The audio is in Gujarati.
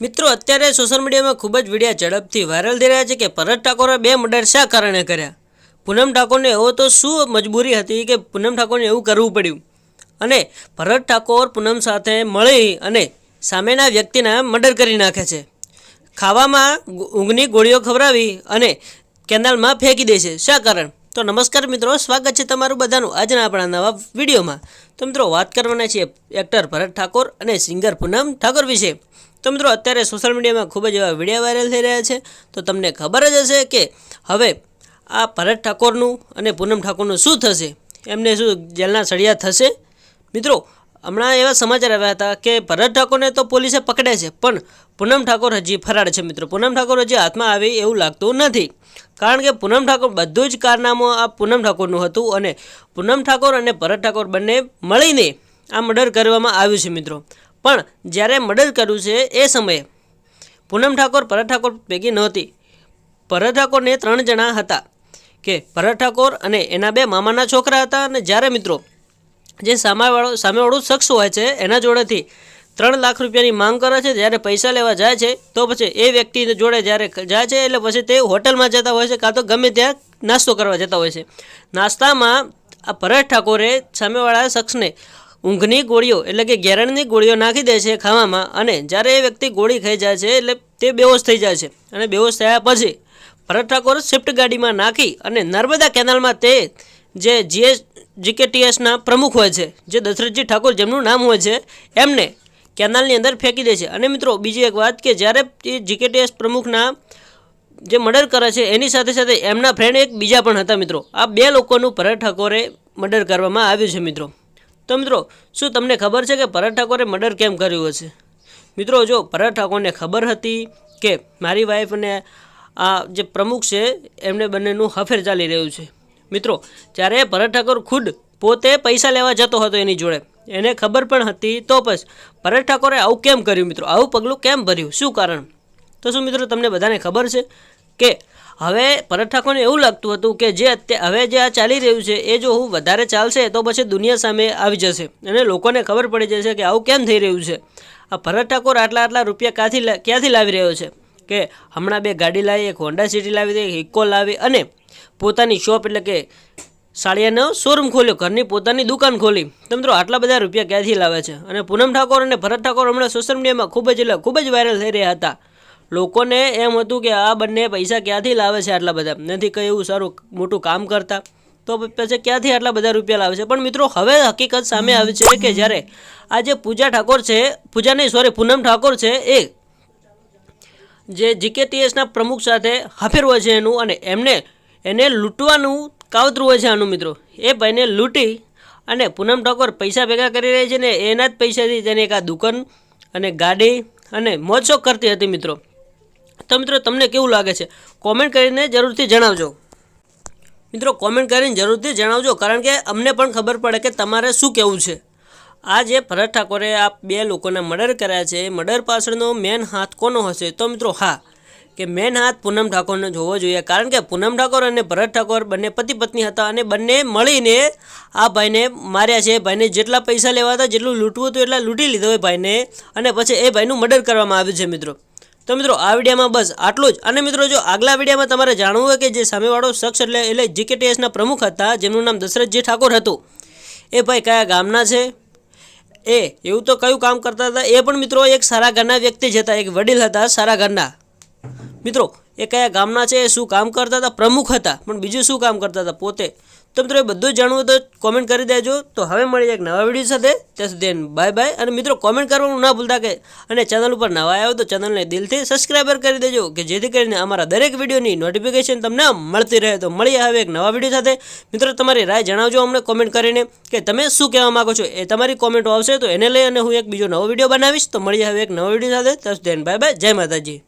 મિત્રો, અત્યારે સોશિયલ મીડિયામાં ખૂબ જ વિડીયા ઝડપથી વાયરલ થઈ રહ્યા છે કે ભરત ઠાકોરે બે મર્ડર શા કારણે કર્યા? પૂનમ ઠાકોરને એવો તો શું મજબૂરી હતી કે પૂનમ ઠાકોરને એવું કરવું પડ્યું? અને ભરત ઠાકોર પૂનમ સાથે મળી અને સામેના વ્યક્તિના મર્ડર કરી નાખે છે. ખાવામાં ઊંઘની ગોળીઓ ખવડાવી અને કેનાલમાં ફેંકી દે છે. શા કારણ? તો નમસ્કાર મિત્રો, સ્વાગત છે તમારું બધાનું આજના આપણા નવા વિડીયોમાં. તો મિત્રો, વાત કરવાના છીએ એક્ટર ભરત ઠાકોર અને સિંગર પૂનમ ઠાકોર વિશે. તો મિત્રો, અત્યારે સોશિયલ મીડિયામાં ખૂબ જ એવા વીડિયો વાયરલ થઈ રહ્યા છે. તો તમને ખબર જ હશે કે હવે આ ભરત ઠાકોરનું અને પૂનમ ઠાકોરનું શું થશે? એમને શું જેલના સળિયા થશે? મિત્રો, હમણાં એવા સમાચાર આવ્યા હતા કે ભરત ઠાકોરને તો પોલીસે પકડ્યા છે, પણ પૂનમ ઠાકોર હજી ફરાર છે મિત્રો. પૂનમ ઠાકોર હજી હાથમાં આવે એવું લાગતું નથી. કારણ કે પૂનમ ઠાકોર બધું જ કારનામું આ પૂનમ ઠાકોરનું હતું અને પૂનમ ઠાકોર અને ભરત ઠાકોર બંને મળીને આ મર્ડર કરવામાં આવ્યું છે મિત્રો. પણ જ્યારે મર્ડર કર્યું છે એ સમયે પૂનમ ઠાકોર ભરત ઠાકોર ભેગી નહોતી. ભરત ઠાકોરને ત્રણ જણા હતા કે ભરત ઠાકોર અને એના બે મામાના છોકરા હતા અને જ્યારે મિત્રો જે સામેવાળો સામેવાળો શખ્સ હોય છે એના જોડેથી ત્રણ લાખ રૂપિયાની માંગ કરે છે, જ્યારે પૈસા લેવા જાય છે, તો પછી એ વ્યક્તિ જોડે જ્યારે જાય છે, એટલે પછી તે હોટલમાં જતા હોય છે, કાં તો ગમે ત્યાં નાસ્તો કરવા જતા હોય છે. નાસ્તામાં આ ભરત ઠાકોરે સામેવાળા શખ્સને ઊંઘની ગોળીઓ, એટલે કે ગેરણની ગોળીઓ નાખી દે છે ખાવામાં અને જ્યારે એ વ્યક્તિ ગોળી ખાઈ જાય છે, એટલે તે બેહોશ થઈ જાય છે. અને બેહોશ થયા પછી ભરત ઠાકોર સ્વિફ્ટ ગાડીમાં નાખી અને નર્મદા કેનાલમાં તે જે જીએસ, જીકેટીએસના પ્રમુખ હોય છે, જે દશરથજી ઠાકોર જેમનું નામ હોય છે, એમને કેનાલની અંદર ફેંકી દે છે. અને મિત્રો, બીજી એક વાત કે જ્યારે એ જીકેટીએસ પ્રમુખના જે મર્ડર કરે છે, એની સાથે સાથે એમના ફ્રેન્ડ એક બીજા પણ હતા મિત્રો. આ બે લોકોનું ભરત ઠાકોરે મર્ડર કરવામાં આવ્યું છે મિત્રો. તો મિત્રો, શું તમને ખબર છે કે ભરત ઠાકોરે મર્ડર કેમ કર્યું હશે? મિત્રો, જો ભરત ઠાકોરને ખબર હતી કે મારી વાઈફને આ જે પ્રમુખ છે, એમને બંનેનું હફેર ચાલી રહ્યું છે. મિત્રો, જ્યારે ભરત ઠાકોર ખુદ પોતે પૈસા લેવા જતો હતો એની જોડે, એને ખબર પણ હતી, તો બસ ભરત ઠાકોરે આવું કેમ કર્યું? મિત્રો, આવું પગલું કેમ ભર્યું? શું કારણ? તો શું મિત્રો, તમને બધાને ખબર છે? કે હવે ભરત ઠાકોરને એવું લાગતું હતું કે જે હવે જે આ ચાલી રહ્યું છે, એ જો હું વધારે ચાલશે, તો પછી દુનિયા સામે આવી જશે. અને લોકોને ખબર પડી જશે કે આવું કેમ થઈ રહ્યું છે. આ ભરત ઠાકોર આટલા આટલા રૂપિયા ક્યાંથી ક્યાંથી લાવી રહ્યો છે? કે હમણાં બે ગાડી લાવી, એક હોન્ડા સિટી લાવી, એક ઇકો લાવી અને પોતાની શોપ એટલે કે સાળિયાનો શોરૂમ ખોલ્યો, ઘરની પોતાની દુકાન ખોલી. તો મિત્રો, આટલા બધા રૂપિયા ક્યાંથી લાવે છે? અને પૂનમ ઠાકોર અને ભરત ઠાકોર હમણાં સોશિયલ મીડિયામાં ખૂબ જ એટલે ખૂબ જ વાયરલ થઈ રહ્યા હતા. લોકોને એમ હતું કે આ બંને પૈસા ક્યાંથી લાવે છે આટલા બધા? નથી કંઈ એવું સારું મોટું કામ કરતા. તો પછી ક્યાંથી આટલા બધા રૂપિયા લાવે છે? પણ મિત્રો, હવે હકીકત સામે આવી છે કે જ્યારે આ જે પૂજા ઠાકોર છે, પૂજા નહીં સોરી પૂનમ ઠાકોર છે, એ જે જીકેટીએસના પ્રમુખ સાથે હાફેર હોય છે એનું અને એમને, એને લૂંટવાનું કાવતરું હોય છે આનું મિત્રો. એ ભાઈને લૂંટી અને પૂનમ ઠાકોર પૈસા ભેગા કરી રહી છે ને એના જ પૈસાથી તેને એક આ દુકાન અને ગાડી અને મોજશોખ કરતી હતી મિત્રો. તો મિત્રો તમને કેવું લાગે છે? કોમેન્ટ કરીને જરૂરથી જણાવજો. મિત્રો કોમેન્ટ કરીને જરૂરથી જણાવજો, કારણ કે અમને પણ ખબર પડે કે તમારે શું કહેવું છે. આ જે ભરત ઠાકોરે આ બે લોકોના મર્ડર કર્યા છે. મર્ડર પાછળનો મેન હાથ કોનો હશે? તો મિત્રો, હા. કે મેન હાથ પૂનમ ઠાકોરને જોવો જોઈએ. કારણ કે પૂનમ ઠાકોર અને ભરત ઠાકોર બંને પતિ પત્ની હતા અને બંને મળીને આ ભાઈને માર્યા છે. ભાઈને જેટલા પૈસા લેવા હતા, જેટલું લૂંટવું હતું, એટલા લૂંટી લીધો એ ભાઈને. અને પછી એ ભાઈનું મર્ડર કરવામાં આવ્યું છે, મિત્રો. તો મિત્રો, આ વિડીયોમાં બસ આટલું જ. અને મિત્રો, જો આગલા વિડીયોમાં તમારે જાણવું હોય કે જે સામેવાળો શખ્સ એટલે એટલે જીકેટીએસના પ્રમુખ હતા, જેમનું નામ દશરથજી ઠાકોર હતું, એ ભાઈ કયા ગામના છે? એ, એવું તો કયું કામ કરતા હતા? એ પણ મિત્રો એક સારા ઘરના વ્યક્તિ જ હતા, એક વડીલ હતા સારા ઘરના. મિત્રો, એ કયા ગામના છે? એ શું કામ કરતા હતા? પ્રમુખ હતા, પણ બીજું શું કામ કરતા હતા? પોતે. તો મિત્રો એ બધું જાણવું તો કોમેન્ટ કરી દેજો. તો હવે મળીએ એક નવા વીડિયો સાથે. ત્યાં સુધી બાય બાય અને મિત્રો કોમેન્ટ કરવાનું ના ભૂલતા કે અને ચેનલ ઉપર નવા આવ્યો તો ચેનલને દિલથી સબસ્ક્રાઈબર કરી દેજો કે જેથી કરીને અમારા દરેક વિડીયોની નોટિફિકેશન તમને મળતી રહે. તો મળીએ હવે એક નવા વીડિયો સાથે. મિત્રો તમારી રાય જણાવજો અમને કોમેન્ટ કરીને કે તમે શું કહેવા માગો છો? એ તમારી કોમેન્ટો આવશે તો એને લઈ અને હું એક બીજો નવો વીડિયો બનાવીશ. તો મળીએ હવે એક નવો વીડિયો સાથે. ત્યાં સુધી બાય બાય જય માતાજી.